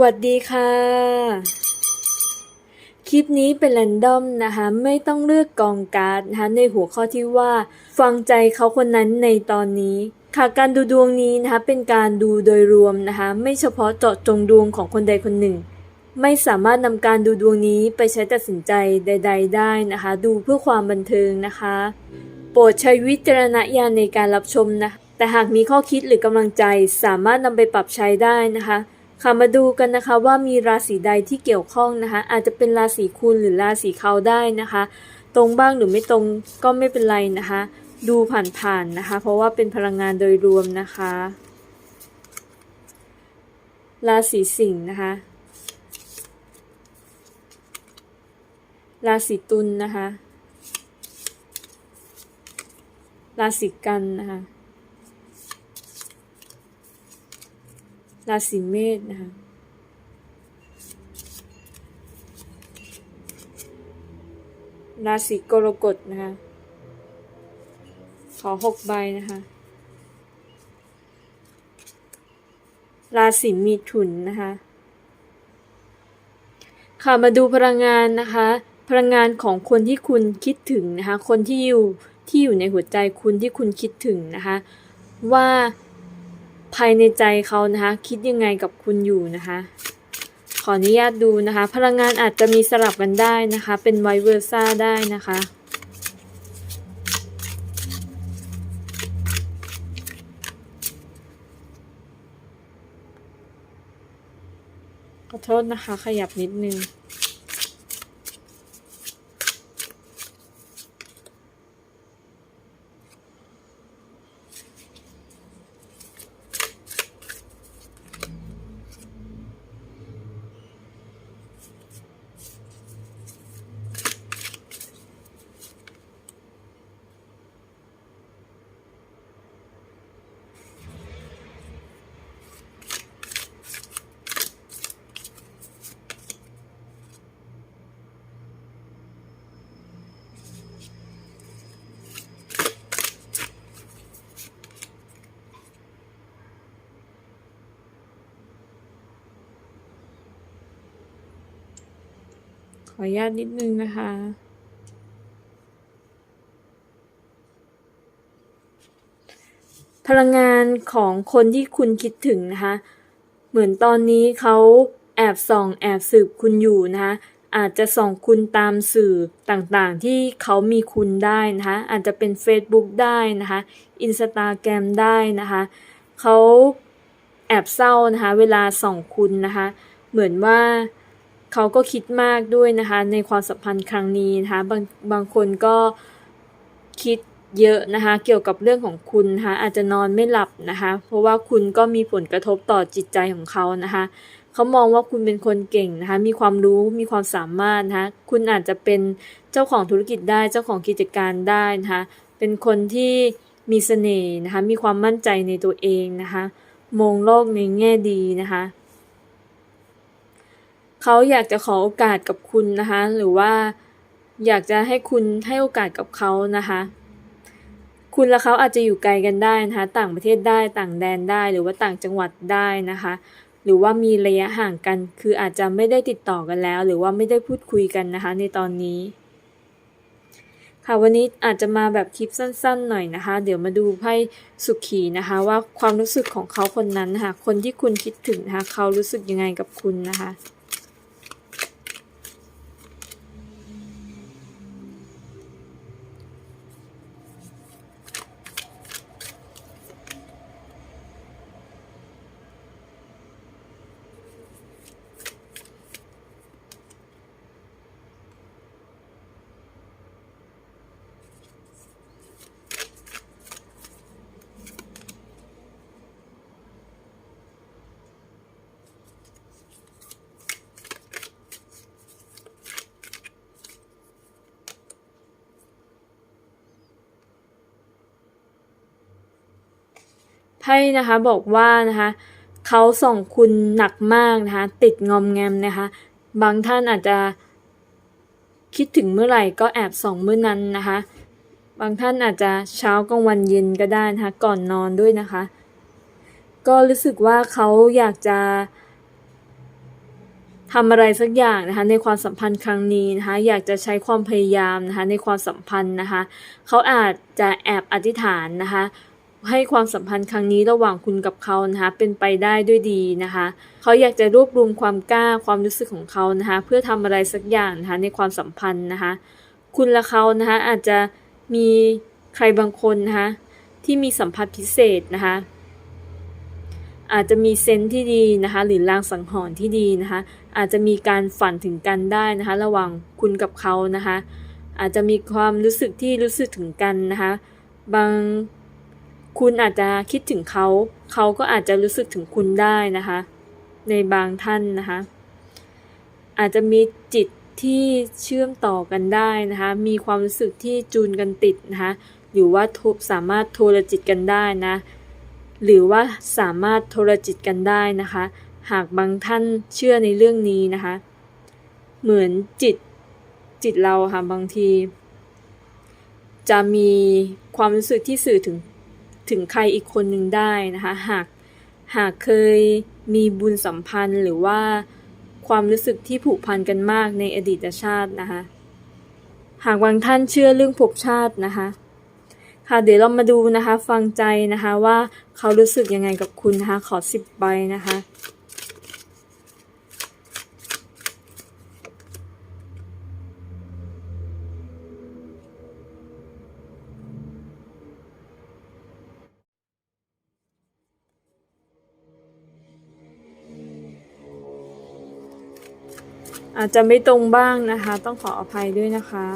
วัสดีค่ะ คลิปนี้เป็นแรนดอมนะคะ ไม่ต้องเลือกกองการ์ดนะคะในหัวข้อที่ว่า ฟังใจเขาคนนั้นในตอนนี้ค่ะการดูดวงนี้นะคะเป็นการดูโดยรวมนะคะไม่เฉพาะเจาะจงดวงของคนใดคนหนึ่ง ไม่สามารถนำการดูดวงนี้ไปใช้ตัดสินใจใด ๆ ได้นะคะ ดูเพื่อความบันเทิงนะคะ โปรดใช้วิจารณญาณในการรับชมนะแต่หากมีข้อคิดหรือกำลังใจสามารถนำไปปรับใช้ได้นะคะ ค่ะมาดูกันนะคะว่ามีราศีใดที่เกี่ยวข้องนะคะ อาจจะเป็นราศีคุณหรือราศีเขาได้นะคะ ตรงบ้างหรือไม่ตรงก็ไม่เป็นไรนะคะ ดูผ่านๆนะคะ เพราะว่าเป็นพลังงานโดยรวมนะคะ ราศีสิงห์นะคะ ราศีตุลนะคะ ราศีกันนะคะ ราศีเมษนะคะราศีกรกฎนะคะขอหกใบนะคะราศีมีถุนนะคะค่ะมาดูพลังงานนะคะ พลังงานของคนที่คุณคิดถึงนะคะ คนที่อยู่ที่อยู่ในหัวใจคุณที่คุณคิดถึงนะคะ ว่า ภายในใจเขานะคะ คิดยังไงกับคุณอยู่นะคะ ขออนุญาตดูนะคะ พลังงานอาจจะมีสลับกันได้นะคะ เป็นไวเวอร์ซ่าได้นะคะขอโทษนะคะ ขยับนิดนึง ออนุญาตนิดนึงนะคะ พลังงานของคนที่คุณคิดถึงนะคะ เหมือนตอนนี้เขาแอบส่องแอบสืบคุณอยู่นะคะอาจจะส่องคุณตามสื่อต่างๆ ที่เขามีคุณได้นะคะ อาจจะเป็น Facebook ได้นะคะ Instagram ได้นะคะเขาแอบเศร้านะคะ เวลาส่องคุณนะคะ เหมือนว่า เขาก็คิดมากด้วยนะคะในความสัมพันธ์ครั้งนี้นะคะบางบางคนก็คิดเยอะนะคะเกี่ยวกับเรื่องของคุณนะคะอาจจะนอนไม่หลับนะคะเพราะว่าคุณก็มีผลกระทบต่อจิตใจของเขานะคะเขามองว่าคุณเป็นคนเก่งนะคะมีความรู้มีความสามารถนะคะคุณอาจจะเป็นเจ้าของธุรกิจได้เจ้าของกิจการได้นะคะเป็นคนที่มีเสน่ห์นะคะมีความมั่นใจในตัวเองนะคะมองโลกในแง่ดีนะคะ เขาอยากจะขอโอกาสกับคุณนะคะ หรือว่าอยากจะให้คุณให้โอกาสกับเขานะคะ คุณและเขาอาจจะอยู่ไกลกันได้นะคะ ต่างประเทศได้ต่างแดนได้ หรือว่าต่างจังหวัดได้นะคะ หรือว่ามีระยะห่างกัน คืออาจจะไม่ได้ติดต่อกันแล้ว หรือว่าไม่ได้พูดคุยกันนะคะ ในตอนนี้ค่ะวันนี้อาจจะมาแบบคลิปสั้นๆหน่อยนะคะ เดี๋ยวมาดูไพ่สุขีนะคะ ว่าความรู้สึกของเขาคนนั้นนะคะคนที่คุณคิดถึงนะคะเขารู้สึกยังไงกับคุณนะคะ ไพ่นะคะบอกว่านะคะเขาส่องคุณหนักมากนะคะติดงอมแงมนะคะบางท่านอาจจะคิดถึงเมื่อไหร่ก็แอบส่องเมื่อนั้นนะคะบางท่านอาจจะเช้ากลางวันเย็นก็ได้นะคะก่อนนอนด้วยนะคะ ก็รู้สึกว่าเขาอยากจะทำอะไรสักอย่างนะคะในความสัมพันธ์ครั้งนี้นะคะอยากจะใช้ความพยายามนะคะในความสัมพันธ์นะคะเขาอาจจะแอบอธิษฐานนะคะ ให้ความสัมพันธ์ครั้งนี้ระหว่างคุณกับเขานะคะเป็นไปได้ด้วยดีนะคะเขาอยากจะรวบรวมความกล้าความรู้สึกของเขานะคะเพื่อทำอะไรสักอย่างนะคะในความสัมพันธ์นะคะคุณและเขานะคะอาจจะมีใครบางคนนะคะที่มีสัมผัสพิเศษนะคะอาจจะมีเซนส์ที่ดีนะคะหรือลางสังหรณ์ที่ดีนะคะอาจจะมีการฝันถึงกันได้นะคะระหว่างคุณกับเขานะคะอาจจะมีความรู้สึกที่รู้สึกถึงกันนะคะบาง คุณอาจจะคิดถึงเขา เขาก็อาจจะรู้สึกถึงคุณได้นะคะ ในบางท่านนะคะ อาจจะมีจิตที่เชื่อมต่อกันได้นะคะ มีความรู้สึกที่จูนกันติดนะคะหรือว่าสามารถโทรจิตกันได้นะ หรือว่าสามารถโทรจิตกันได้นะคะ หากบางท่านเชื่อในเรื่องนี้นะคะ เหมือนจิตจิตเราค่ะบางที จะมีความรู้สึกที่สื่อถึง ถึงใครอีกคนหนึ่งได้นะคะ หากหากเคยมีบุญสัมพันธ์หรือว่าความรู้สึกที่ผูกพันกันมากในอดีตชาตินะคะ หากบางท่านเชื่อเรื่องภพชาตินะคะ ค่ะเดี๋ยวเรามาดูนะคะ ฟังใจนะคะว่าเขารู้สึกยังไงกับคุณนะคะ ขอสิบใบนะคะ อาจจะไม่ตรงบ้างนะคะ ต้องขออภัยด้วยนะคะ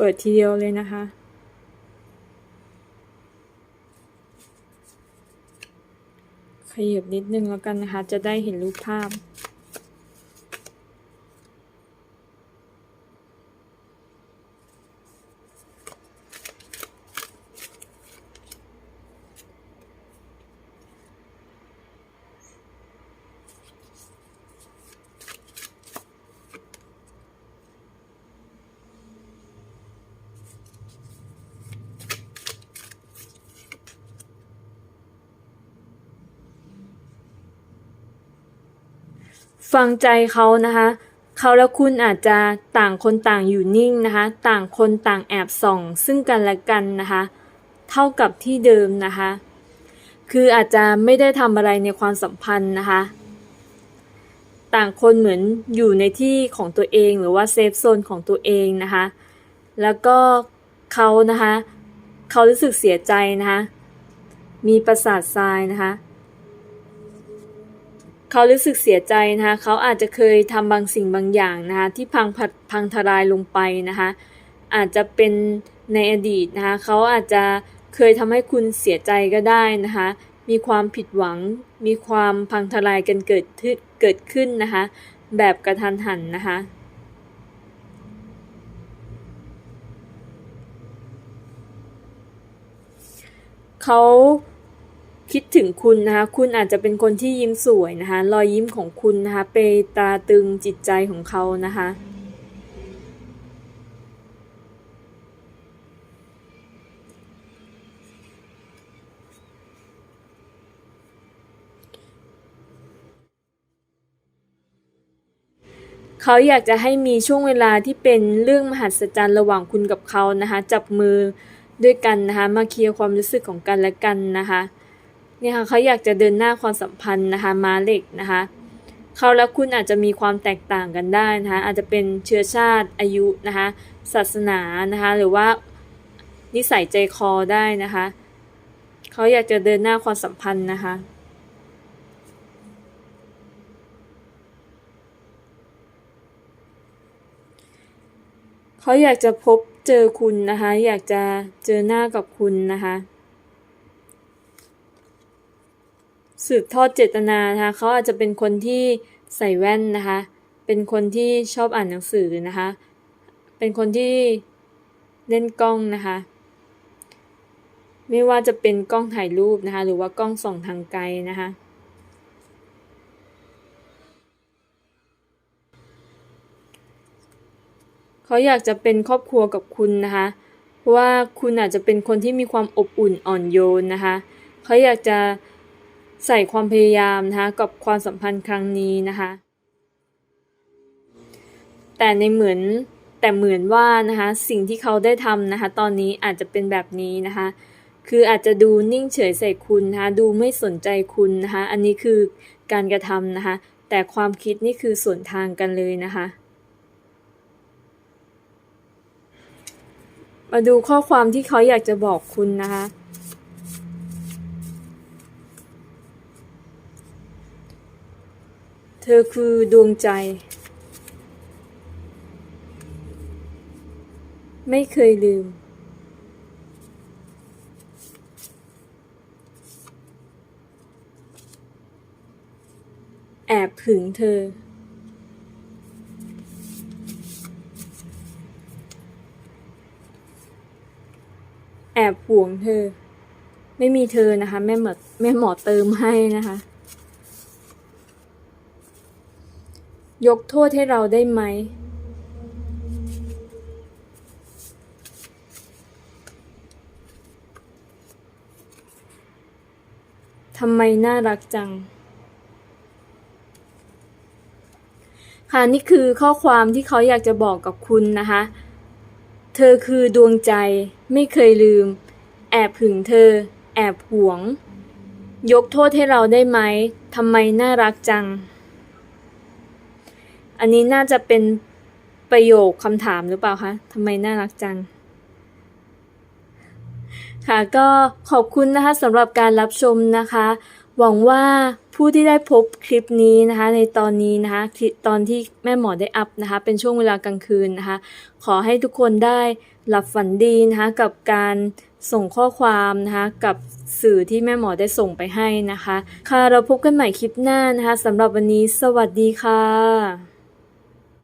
เปิดทีเดียวเลยนะคะ ขยับนิดนึงแล้วกันนะคะ จะได้เห็นรูปภาพ ฟังใจเขานะคะเขาและคุณอาจจะต่างคนต่างอยู่นิ่งนะคะ ต่างคนต่างแอบส่อง ซึ่งกันและกันนะคะ เท่ากับที่เดิมนะคะ คืออาจจะไม่ได้ทำอะไรในความสัมพันธ์นะคะ ต่างคนเหมือนอยู่ในที่ของตัวเองหรือว่าเซฟโซนของตัวเองนะคะ แล้วก็เขานะคะ เขารู้สึกเสียใจนะคะ มีประสาททรายนะคะ เขารู้สึกเสียใจนะคะเขาอาจจะเคยทำบางสิ่งบางอย่างนะคะที่พังผัดพังทลายลงไปนะคะอาจจะเป็นในอดีตนะคะเขาอาจจะเคยทำให้คุณเสียใจก็ได้นะคะมีความผิดหวัง มีความพังทลายกันเกิดเกิดขึ้นนะคะแบบกระทันหันนะคะเขา คิดถึงคุณนะคะ คุณอาจจะเป็นคนที่ยิ้มสวยนะคะ รอยยิ้มของคุณนะคะไปตราตึงจิตใจของเขานะคะ เขาอยากจะให้มีช่วงเวลาที่เป็นเรื่องมหัศจรรย์ระหว่างคุณกับเขานะคะ จับมือด้วยกันนะคะ มาเคลียร์ความรู้สึกของกันและกันนะคะ เนี่ยค่ะเขาอยากจะเดินหน้าความสัมพันธ์นะคะม้าเหล็กนะคะเขาและคุณอาจจะมีความแตกต่างกันได้นะคะอาจจะเป็นเชื้อชาติอายุนะคะศาสนานะคะหรือว่านิสัยใจคอได้นะคะเขาอยากจะเดินหน้าความสัมพันธ์นะคะเขาอยากจะพบเจอคุณนะคะ อยากจะเจอหน้ากับคุณนะคะ สืบทอดเจตนานะคะเขาอาจจะเป็นคนที่ใส่แว่นนะคะ เป็นคนที่ชอบอ่านหนังสือนะคะ เป็นคนที่เล่นกล้องนะคะ ไม่ว่าจะเป็นกล้องถ่ายรูปนะคะ หรือว่ากล้องส่องทางไกลนะคะเขาอยากจะเป็นครอบครัวกับคุณนะคะ เพราะว่าคุณอาจจะเป็นคนที่มีความอบอุ่นอ่อนโยนนะคะ เขาอยากจะ ใส่ความพยายามนะคะกับความสัมพันธ์ครั้งนี้นะคะแต่ในเหมือนแต่เหมือนว่านะคะสิ่งที่เขาได้ทำนะคะตอนนี้อาจจะเป็นแบบนี้นะคะคืออาจจะดูนิ่งเฉยใส่คุณนะคะดูไม่สนใจคุณนะคะอันนี้คือการกระทำนะคะแต่ความคิดนี่คือส่วนทางกันเลยนะคะมาดูข้อความที่เขาอยากจะบอกคุณนะคะ ธอคือดวงใจ ไม่เคยลืม แอบหึงเธอ แอบห่วงเธอ ไม่มีเธอนะคะ แม่หมอแม่หมอเติมให้นะคะ ยกโทษให้เราได้ไหม ทำไมน่ารักจัง ค่ะนี่คือข้อความที่เขาอยากจะบอกกับคุณนะคะ เธอคือดวงใจไม่เคยลืม แอบหึงเธอ แอบหวง ยกโทษให้เราได้ไหม ทำไมน่ารักจัง อันนี้น่าจะเป็นประโยคคำถามหรือเปล่าคะทำไมน่ารักจัง ค่ะก็ขอบคุณนะคะสำหรับการรับชมนะคะ หวังว่าผู้ที่ได้พบคลิปนี้นะคะ ในตอนนี้นะคะตอนที่แม่หมอได้อัพนะคะ เป็นช่วงเวลากลางคืนนะคะ ขอให้ทุกคนได้หลับฝันดีนะคะกับการส่งข้อความนะคะกับสื่อที่แม่หมอได้ส่งไปให้นะคะ ค่ะเราพบกันใหม่คลิปหน้านะคะสำหรับวันนี้ สวัสดีค่ะ